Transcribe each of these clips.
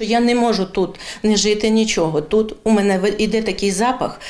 Я не можу тут не жити нічого. Тут у мене іде такий запах,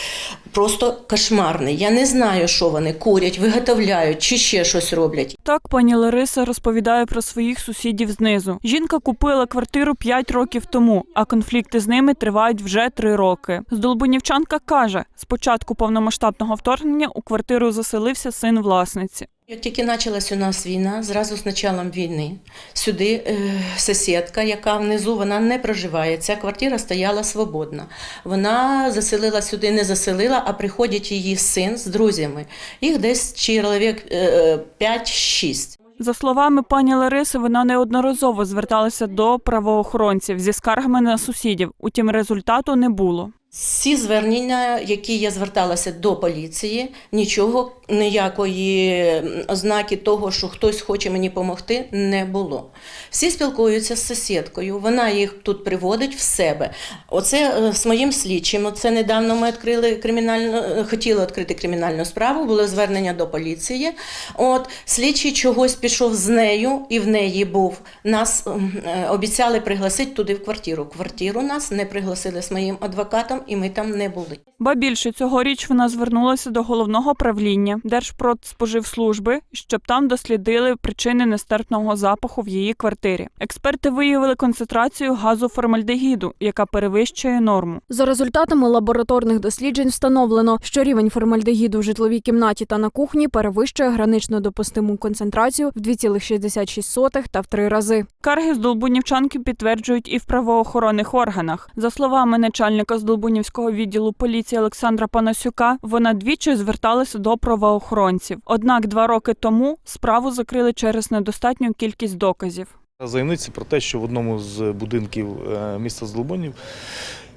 просто кошмарний. Я не знаю, що вони курять, виготовляють чи ще щось роблять. Так пані Лариса розповідає про своїх сусідів знизу. Жінка купила квартиру 5 років тому, а конфлікти з ними тривають вже 3 роки. Здолбунівчанка каже, з початку повномасштабного вторгнення у квартиру заселився син власниці. Як тільки почалась у нас війна, зразу з початком війни, сюди е, сусідка, яка внизу, вона не проживає. Ця квартира стояла свободна. Вона заселила сюди, не заселила, а приходить її син з друзями. Їх десь чоловік е, 5-6. За словами пані Лариси, вона неодноразово зверталася до правоохоронців зі скаргами на сусідів. Утім, результату не було. Всі звернення, які я зверталася до поліції, нічого, ніякої ознаки того, що хтось хоче мені допомогти, не було. Всі спілкуються з сусідкою, вона їх тут приводить в себе. Оце е, з моїм слідчим. Оце недавно ми відкрили кримінальну, е, хотіли відкрити кримінальну справу, було звернення до поліції. От слідчий чогось пішов з нею, і в неї був. Нас е, обіцяли пригласити туди в квартиру. Квартиру нас не пригласили з моїм адвокатом, і ми там не були. Ба більше цьогоріч вона звернулася до головного правління Держпродспоживслужби, щоб там дослідили причини нестерпного запаху в її квартирі. Експерти виявили концентрацію газу формальдегіду, яка перевищує норму. За результатами лабораторних досліджень встановлено, що рівень формальдегіду в житловій кімнаті та на кухні перевищує гранично допустиму концентрацію в 2,66 та в три рази. Карги з Долбунівчанки підтверджують і в правоохоронних органах. За словами начальника Здолбунівського відділу поліції Олександра Панасюка, вона двічі зверталася до правоохоронців. Однак два роки тому справу закрили через недостатню кількість доказів. Заявниці про те, що в одному з будинків е, міста Злобонів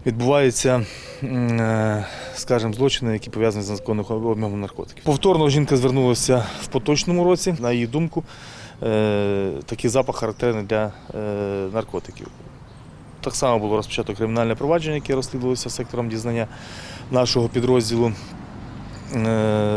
відбуваються, е, скажімо, злочини, які пов'язані з незаконним обміном наркотиків. Повторно жінка звернулася в поточному році. На її думку, е, такий запах характерний для наркотиків. Так само було розпочато кримінальне провадження, яке розслідувалося сектором дізнання нашого підрозділу.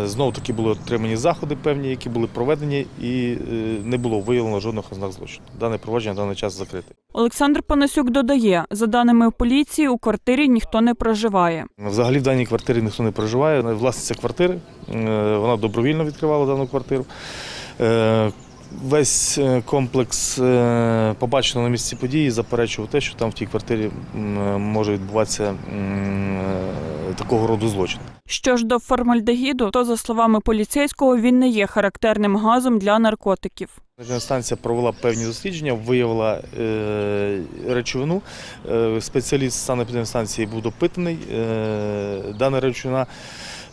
Знову таки були отримані заходи певні, які були проведені, і е, не було виявлено жодних ознак злочину. Дане провадження на даний час закрите. Олександр Панасюк додає, за даними поліції, у квартирі ніхто не проживає. Взагалі в даній квартирі ніхто не проживає. Власниця квартири, е, вона добровільно відкривала дану квартиру. Весь е, комплекс е, побачено на місці події заперечував те, що там в тій квартирі може відбуватися е, такого роду злочин. Що ж до формальдегіду, то за словами поліцейського, він не є характерним газом для наркотиків. Станція провела певні дослідження, виявила речовину. Спеціаліст санепідемстанції був допитаний. Дана речовина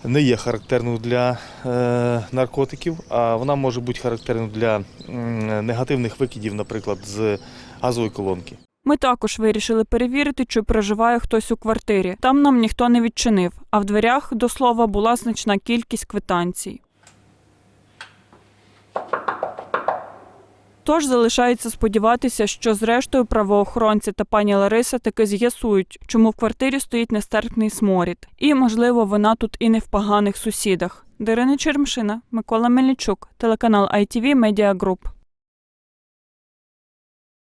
не є характерною для е, наркотиків, а вона може бути характерною для негативних викидів, наприклад, з газової колонки. Ми також вирішили перевірити, чи проживає хтось у квартирі. Там нам ніхто не відчинив, а в дверях, до слова, була значна кількість квитанцій. Тож залишається сподіватися, що зрештою правоохоронці та пані Лариса таки з'ясують, чому в квартирі стоїть нестерпний сморід. І, можливо, вона тут і не в поганих сусідах. Дарина Чермшина, Микола Мельничук, телеканал ITV Media Group.